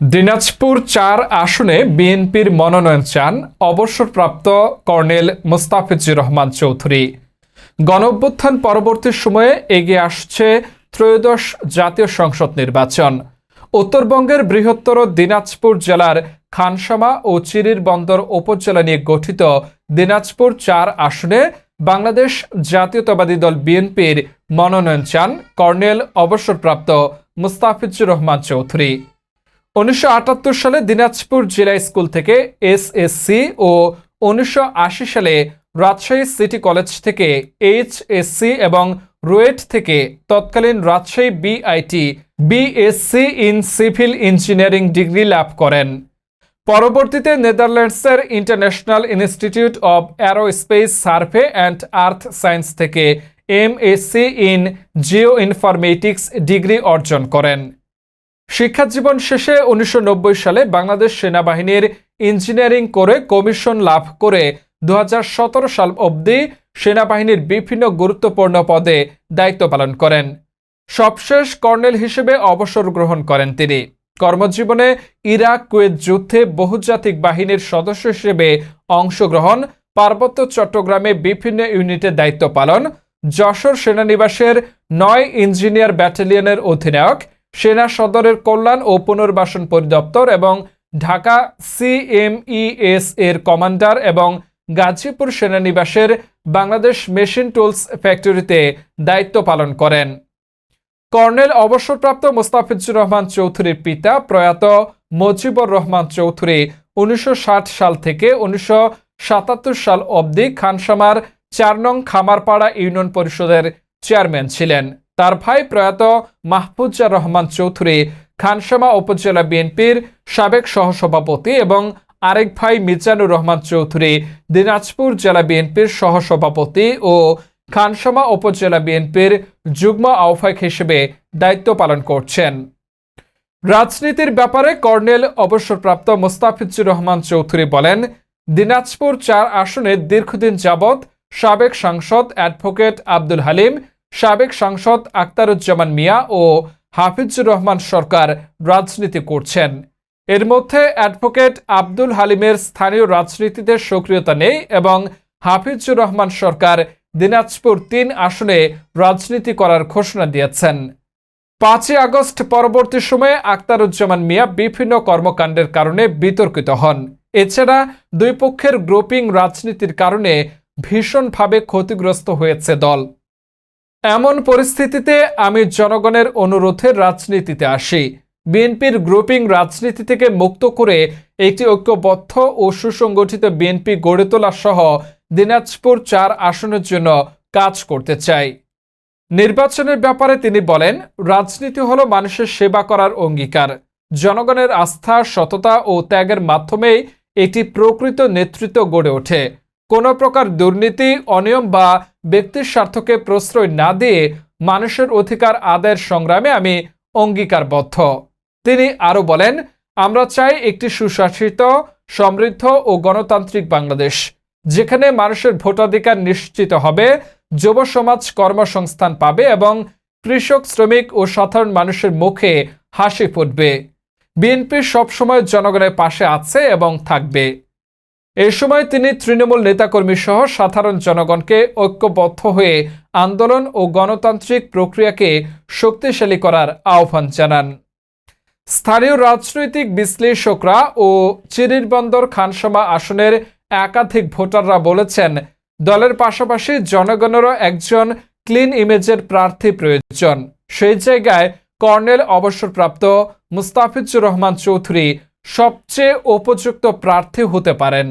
দিনাজপুর চার আসনে বিএনপির মনোনয়ন চান অবসরপ্রাপ্ত কর্নেল মোস্তাফিজুর রহমান চৌধুরী। গণঅভ্যুত্থান পরবর্তী সময়ে এগিয়ে আসছে ত্রয়োদশ জাতীয় সংসদ নির্বাচন। উত্তরবঙ্গের বৃহত্তর দিনাজপুর জেলার খানসামা ও চিরির বন্দর উপজেলা নিয়ে গঠিত দিনাজপুর চার আসনে বাংলাদেশ জাতীয়তাবাদী দল বিএনপির মনোনয়ন চান কর্নেল অবসরপ্রাপ্ত মুস্তাফিজুর রহমান চৌধুরী। উনিশশো আটাত্তর সালে দিনাজপুর জেলা স্কুল থেকে এসএসসি ও উনিশশো আশি সালে রাজশাহী সিটি কলেজ থেকে এইচএসসি এবং রুয়েট থেকে তৎকালীন Rajshahi BIT BSc in civil engineering degree লাভ করেন। পরবর্তীতে নেদারল্যান্ডসের international institute of aerospace survey and earth science থেকে MSc in geoinformatics degree অর্জন করেন। শিক্ষাজীবন শেষে উনিশশো নব্বই সালে বাংলাদেশ সেনাবাহিনীর ইঞ্জিনিয়ারিং করে কমিশন লাভ করে দু হাজার সতেরো সাল অবধি সেনাবাহিনীর বিভিন্ন গুরুত্বপূর্ণ পদে দায়িত্ব পালন করেন। সবশেষ কর্নেল হিসেবে অবসর গ্রহণ করেন তিনি। কর্মজীবনে ইরাক কুয়েত যুদ্ধে বহুজাতিক বাহিনীর সদস্য হিসেবে অংশগ্রহণ, পার্বত্য চট্টগ্রামে বিভিন্ন ইউনিটে দায়িত্ব পালন, যশোর সেনানিবাসের নয় ইঞ্জিনিয়ার ব্যাটালিয়নের অধিনায়ক সেনা সদরের কল্যাণ ও পুনর্বাসন পরিদপ্তর এবং ঢাকা সিএমইএস এর কমান্ডার এবং গাজীপুর সেনানিবাসের বাংলাদেশ মেশিন টুলস ফ্যাক্টরিতে দায়িত্ব পালন করেন। কর্নেল অবসরপ্রাপ্ত মোস্তাফিজুর রহমান চৌধুরীর পিতা প্রয়াত মজিবুর রহমান চৌধুরী উনিশশো ষাট সাল থেকে উনিশশো সাতাত্তর সাল অবধি খানসামার চার নং খামারপাড়া ইউনিয়ন পরিষদের চেয়ারম্যান ছিলেন। তার ভাই প্রয়াত মাহফুজা রহমান চৌধুরী খানসামা উপজেলা বিএনপির সাবেক সহসভাপতি এবং আরেক ভাই মিজানুর রহমান চৌধুরী দিনাজপুর জেলা বিএনপির সহসভাপতি ও খানসামা উপজেলা বিএনপির যুগ্ম আহ্বায়ক হিসেবে দায়িত্ব পালন করছেন। রাজনীতির ব্যাপারে কর্নেল অবসরপ্রাপ্ত মোস্তাফিজুর রহমান চৌধুরী বলেন, দিনাজপুর চার আসনে দীর্ঘদিন যাবৎ সাবেক সাংসদ অ্যাডভোকেট আব্দুল হালিম সাবেক সাংসদ আক্তারুজ্জামান মিয়া ও হাফিজুর রহমান সরকার রাজনীতি করছেন। এর মধ্যে অ্যাডভোকেট আব্দুল হালিমের স্থানীয় রাজনীতিতে সক্রিয়তা নেই এবং হাফিজুর রহমান সরকার দিনাজপুর তিন আসনে রাজনীতি করার ঘোষণা দিয়েছেন। পাঁচই আগস্ট পরবর্তী সময়ে আক্তারুজ্জামান মিয়া বিভিন্ন কর্মকাণ্ডের কারণে বিতর্কিত হন। এছাড়া দুই পক্ষের গ্রুপিং রাজনীতির কারণে ভীষণভাবে ক্ষতিগ্রস্ত হয়েছে দল। এমন পরিস্থিতিতে আমি জনগণের অনুরোধে রাজনীতিতে আসি। বিএনপির গ্রুপিং রাজনীতি থেকে মুক্ত করে একটি ঐক্যবদ্ধ ও সুসংগঠিত বিএনপি গড়ে তোলা সহ দিনাজপুর চার আসনের জন্য কাজ করতে চাই। নির্বাচনের ব্যাপারে তিনি বলেন, রাজনীতি হলো মানুষের সেবা করার অঙ্গীকার। জনগণের আস্থা, সততা ও ত্যাগের মাধ্যমেই এটি প্রকৃত নেতৃত্ব গড়ে ওঠে। কোনো প্রকার দুর্নীতি, অনিয়ম বা ব্যক্তির স্বার্থকে প্রশ্রয় না দিয়ে মানুষের অধিকার আদায়ের সংগ্রামে আমি অঙ্গীকারবদ্ধ। তিনি আরও বলেন, আমরা চাই একটি সুশাসিত, সমৃদ্ধ ও গণতান্ত্রিক বাংলাদেশ, যেখানে মানুষের ভোটাধিকার নিশ্চিত হবে, যুব সমাজ কর্মসংস্থান পাবে এবং কৃষক, শ্রমিক ও সাধারণ মানুষের মুখে হাসি ফুটবে। বিএনপি সবসময় জনগণের পাশে আছে এবং থাকবে। এই সময় তিনি তৃণমূল নেতাকর্মী সহ সাধারণ জনগণকে ঐক্যবদ্ধ হয়ে আন্দোলন ও গণতান্ত্রিক প্রক্রিয়াকে শক্তিশালী করার আহ্বান জানান। স্থানীয় রাজনৈতিক বিশ্লেষকরা ও চিরিরবন্দর খানসামা আসনের একাধিক ভোটাররা বলেছেন, দলের পাশাপাশি জনগণেরও একজন ক্লিন ইমেজের প্রার্থী প্রয়োজন। সেই জায়গায় কর্নেল অবসরপ্রাপ্ত মুস্তাফিজুর রহমান চৌধুরী সবচেয়ে উপযুক্ত প্রার্থী হতে পারেন।